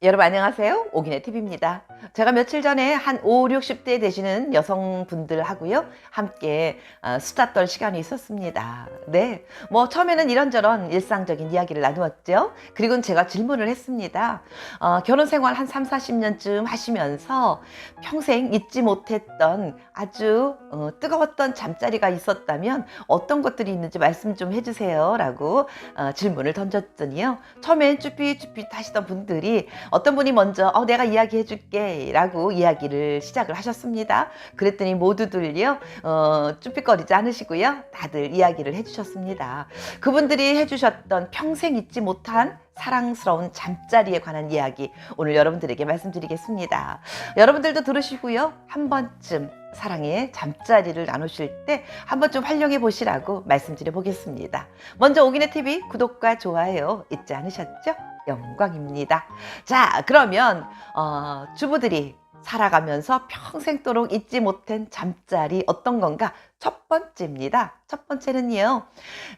여러분 안녕하세요. 오기네 TV입니다. 제가 며칠 전에 한 5, 60대 되시는 여성분들하고요. 함께 어, 수다 떨 시간이 있었습니다. 네. 뭐 처음에는 이런저런 일상적인 이야기를 나누었죠. 그리고 제가 질문을 했습니다. 어, 결혼 생활 한 3, 40년쯤 하시면서 평생 잊지 못했던 아주 어, 뜨거웠던 잠자리가 있었다면 어떤 것들이 있는지 말씀 좀 해주세요. 라고 어, 질문을 던졌더니요. 처음엔 쭈삣쭈삣 하시던 분들이 어떤 분이 먼저 어, 내가 이야기해 줄게 라고 이야기를 시작을 하셨습니다. 그랬더니 모두들요, 어, 쭈삣거리지 않으시고요. 다들 이야기를 해주셨습니다. 그분들이 해주셨던 평생 잊지 못한 사랑스러운 잠자리에 관한 이야기 오늘 여러분들에게 말씀드리겠습니다. 여러분들도 들으시고요. 한 번쯤 사랑의 잠자리를 나누실 때 한 번쯤 활용해 보시라고 말씀드려 보겠습니다. 먼저 오기네 TV 구독과 좋아요 잊지 않으셨죠? 영광입니다. 자, 그러면 어, 주부들이 살아가면서 평생도록 잊지 못한 잠자리 어떤 건가? 첫 번째입니다. 첫 번째는요,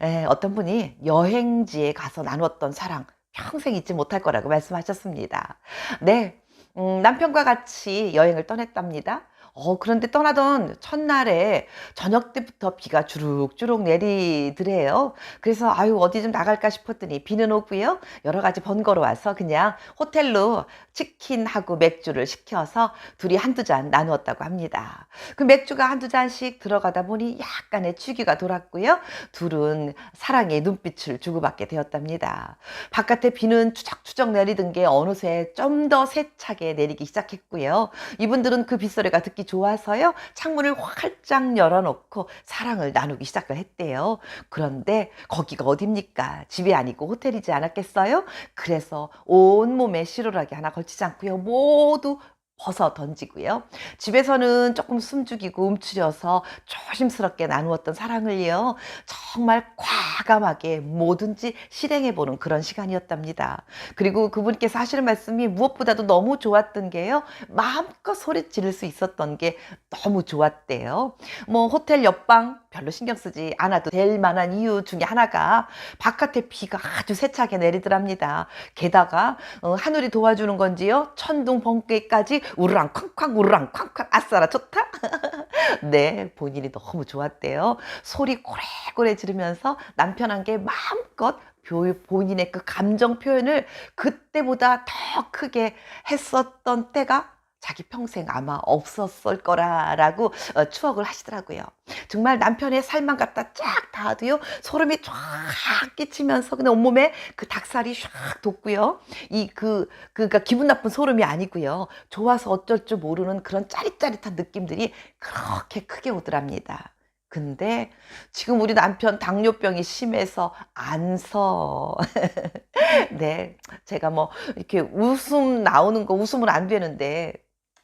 에, 어떤 분이 여행지에 가서 나누었던 사랑 평생 잊지 못할 거라고 말씀하셨습니다. 네, 음, 남편과 같이 여행을 떠났답니다. 어, 그런데 떠나던 첫날에 저녁 때부터 비가 주룩주룩 내리더래요. 그래서 아유 어디 좀 나갈까 싶었더니 비는 오고요. 여러 가지 번거로 와서 그냥 호텔로 치킨하고 맥주를 시켜서 둘이 한두 잔 나누었다고 합니다. 그 맥주가 한두 잔씩 들어가다 보니 약간의 취기가 돌았고요. 둘은 사랑의 눈빛을 주고받게 되었답니다. 바깥에 비는 추적추적 내리던 게 어느새 좀 더 세차게 내리기 시작했고요. 이분들은 그 빗소리가 듣기 좋아서요. 창문을 활짝 열어놓고 사랑을 나누기 시작을 했대요. 그런데 거기가 어딥니까? 집이 아니고 호텔이지 않았겠어요? 그래서 온몸에 실오라기 하나 걸치지 않고요. 모두 벗어 던지고요. 집에서는 조금 숨죽이고 움츠려서 조심스럽게 나누었던 사랑을요. 정말 과감하게 뭐든지 실행해 보는 그런 시간이었답니다. 그리고 그분께서 하시는 말씀이 무엇보다도 너무 좋았던 게요. 마음껏 소리 지를 수 있었던 게 너무 좋았대요. 뭐 호텔 옆방 별로 신경 쓰지 않아도 될 만한 이유 중에 하나가 바깥에 비가 아주 세차게 내리더랍니다. 게다가 어, 하늘이 도와주는 건지요. 천둥 번개까지 우르랑 쾅쾅 우르랑 쾅쾅 아싸라 좋다. 네, 본인이 너무 좋았대요. 소리 고래고래 지르면서 남편한테 마음껏 표- 본인의 그 감정 표현을 그때보다 더 크게 했었던 때가 자기 평생 아마 없었을 거라라고 어, 추억을 하시더라고요. 정말 남편의 살만 갖다 쫙 닿아도요 소름이 쫙 끼치면서 그냥 온몸에 그 닭살이 샥 돋고요. 이그 그니까 기분 나쁜 소름이 아니고요. 좋아서 어쩔 줄 모르는 그런 짜릿짜릿한 느낌들이 그렇게 크게 오더랍니다. 근데 지금 우리 남편 당뇨병이 심해서 안 서. 네. 제가 뭐 이렇게 웃음 나오는 거 웃으면 안 되는데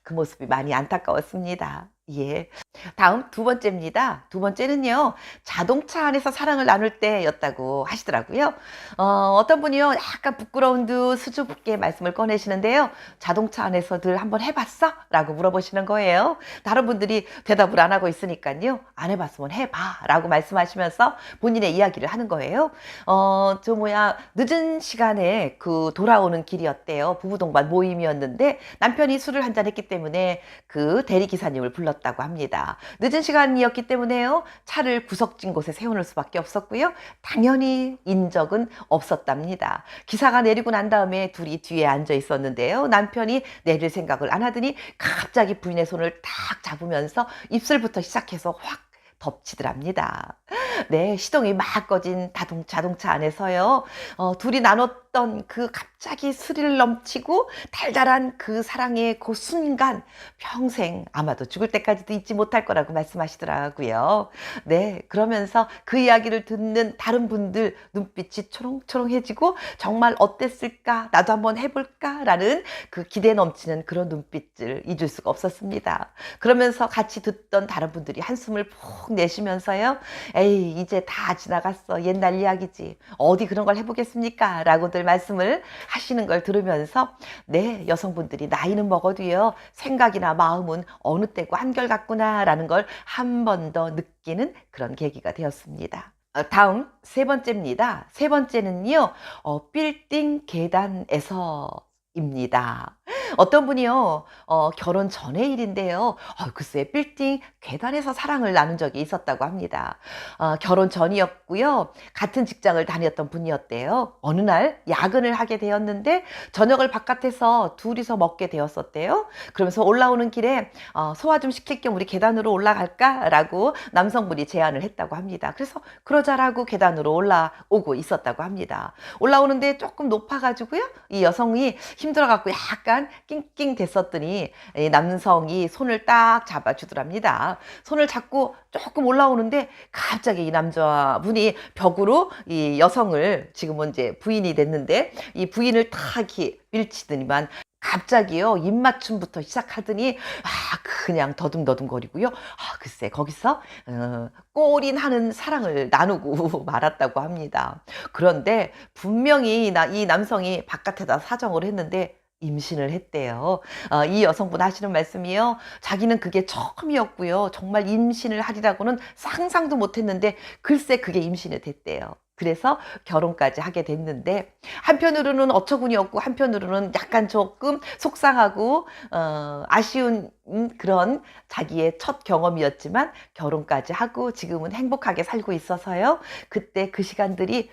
그 모습이 많이 안타까웠습니다. 예. 다음 두 번째입니다. 두 번째는요, 자동차 안에서 사랑을 나눌 때였다고 하시더라고요. 어, 어떤 분이요, 약간 부끄러운 듯 수줍게 말씀을 꺼내시는데요. 자동차 안에서들 한번 해봤어? 라고 물어보시는 거예요. 다른 분들이 대답을 안 하고 있으니까요. 안 해봤으면 해봐. 라고 말씀하시면서 본인의 이야기를 하는 거예요. 어, 저 뭐야, 늦은 시간에 그 돌아오는 길이었대요. 부부 동반 모임이었는데 남편이 술을 한 잔 했기 때문에 그 대리기사님을 불렀 다고 합니다. 늦은 시간이었기 때문에요. 차를 구석진 곳에 세워놓을 수밖에 없었고요. 당연히 인적은 없었답니다. 기사가 내리고 난 다음에 둘이 뒤에 앉아 있었는데요. 남편이 내릴 생각을 안 하더니 갑자기 부인의 손을 탁 잡으면서 입술부터 시작해서 확 덮치더랍니다. 네, 시동이 막 꺼진 자동, 자동차 안에서요, 어, 둘이 나눴 던 그 갑자기 스릴 넘치고 달달한 그 사랑의 그 순간, 평생 아마도 죽을 때까지도 잊지 못할 거라고 말씀하시더라고요. 네, 그러면서 그 이야기를 듣는 다른 분들 눈빛이 초롱초롱해지고 정말 어땠을까? 나도 한번 해볼까? 라는 그 기대 넘치는 그런 눈빛을 잊을 수가 없었습니다. 그러면서 같이 듣던 다른 분들이 한숨을 푹 내쉬면서요. 에이, 이제 다 지나갔어. 옛날 이야기지. 어디 그런 걸 해보겠습니까? 라고들 말씀을 하시는 걸 들으면서 네, 여성분들이 나이는 먹어도요. 생각이나 마음은 어느 때고 한결같구나 라는 걸 한 번 더 느끼는 그런 계기가 되었습니다. 어, 다음 세 번째입니다. 세 번째는요, 어, 빌딩 계단에서 입니다. 어떤 분이요, 어, 결혼 전의 일인데요. 어, 글쎄, 빌딩 계단에서 사랑을 나눈 적이 있었다고 합니다. 어, 결혼 전이었고요. 같은 직장을 다녔던 분이었대요. 어느 날 야근을 하게 되었는데 저녁을 바깥에서 둘이서 먹게 되었었대요. 그러면서 올라오는 길에 어, 소화 좀 시킬 겸 우리 계단으로 올라갈까라고 남성분이 제안을 했다고 합니다. 그래서 그러자라고 계단으로 올라오고 있었다고 합니다. 올라오는데 조금 높아가지고요. 이 여성이 힘들어갖고 약간 낑낑 됐었더니 이 남성이 손을 딱 잡아주더랍니다. 손을 잡고 조금 올라오는데 갑자기 이 남자분이 벽으로 이 여성을 지금은 이제 부인이 됐는데 이 부인을 탁 밀치더니만 갑자기요 입맞춤부터 시작하더니 아 그냥 더듬더듬거리고요 아 글쎄 거기서 어, 꼬린하는 사랑을 나누고 말았다고 합니다 그런데 분명히 나, 이 남성이 바깥에다 사정을 했는데 임신을 했대요. 어, 이 여성분 하시는 말씀이요. 자기는 그게 처음이었고요. 정말 임신을 하리라고는 상상도 못했는데 글쎄 그게 임신이 됐대요. 그래서 결혼까지 하게 됐는데 한편으로는 어처구니 없고 한편으로는 약간 조금 속상하고 어, 아쉬운 음, 그런 자기의 첫 경험이었지만 결혼까지 하고 지금은 행복하게 살고 있어서요. 그때 그 시간들이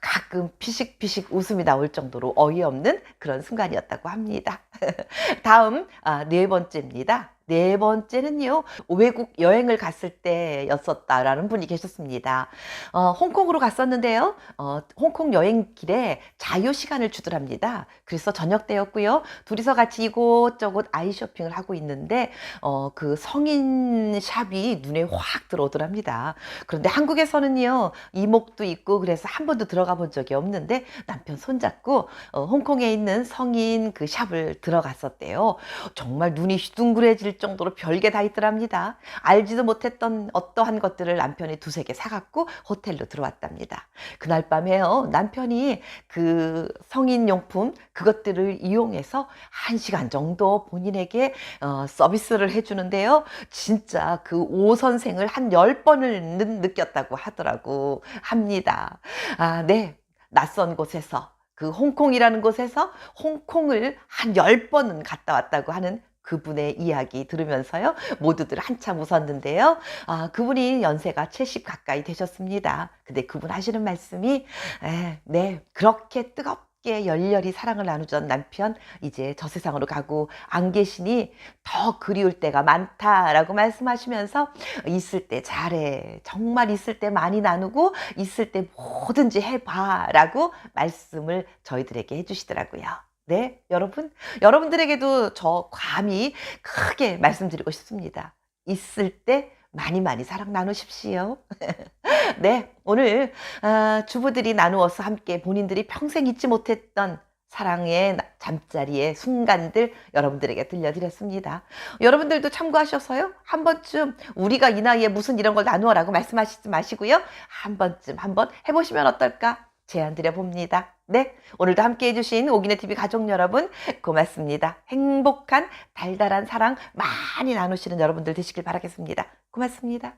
가끔 피식피식 웃음이 나올 정도로 어이없는 그런 순간이었다고 합니다. 다음 아, 네 번째입니다. 네 번째는요, 외국 여행을 갔을 때였었다라는 분이 계셨습니다. 어, 홍콩으로 갔었는데요, 어, 홍콩 여행 길에 자유 시간을 주더랍니다. 그래서 저녁 때였고요, 둘이서 같이 이곳저곳 아이 쇼핑을 하고 있는데, 어, 그 성인 샵이 눈에 확 들어오더랍니다. 그런데 한국에서는요, 이목도 있고, 그래서 한 번도 들어가 본 적이 없는데, 남편 손잡고, 어, 홍콩에 있는 성인 그 샵을 들어갔었대요. 정말 눈이 휘둥그레질 정도로 별게 다 있더랍니다. 알지도 못했던 어떠한 것들을 남편이 두세 개 사갖고 호텔로 들어왔답니다. 그날 밤에요, 남편이 그 성인 용품 그것들을 이용해서 한 시간 정도 본인에게 어, 서비스를 해주는데요. 진짜 그 오 선생을 한 열 번을 느꼈다고 하더라고 합니다. 아, 네. 낯선 곳에서 그 홍콩이라는 곳에서 홍콩을 한 열 번은 갔다 왔다고 하는 그분의 이야기 들으면서요. 모두들 한참 웃었는데요. 아, 그분이 연세가 70 가까이 되셨습니다. 근데 그분 하시는 말씀이 에, 네, 그렇게 뜨겁게 열렬히 사랑을 나누던 남편 이제 저 세상으로 가고 안 계시니 더 그리울 때가 많다라고 말씀하시면서 있을 때 잘해. 정말 있을 때 많이 나누고 있을 때 뭐든지 해봐라고 말씀을 저희들에게 해주시더라고요. 네, 여러분. 여러분들에게도 저 감히 크게 말씀드리고 싶습니다. 있을 때 많이 많이 사랑 나누십시오. 네, 오늘 아, 주부들이 나누어서 함께 본인들이 평생 잊지 못했던 사랑의 나- 잠자리의 순간들 여러분들에게 들려드렸습니다. 여러분들도 참고하셔서요. 한 번쯤 우리가 이 나이에 무슨 이런 걸 나누어라고 말씀하시지 마시고요. 한 번쯤 한번 해보시면 어떨까 제안 드려봅니다. 네, 오늘도 함께 해 주신 오기네 TV 가족 여러분 고맙습니다. 행복한 달달한 사랑 많이 나누시는 여러분들 되시길 바라겠습니다. 고맙습니다.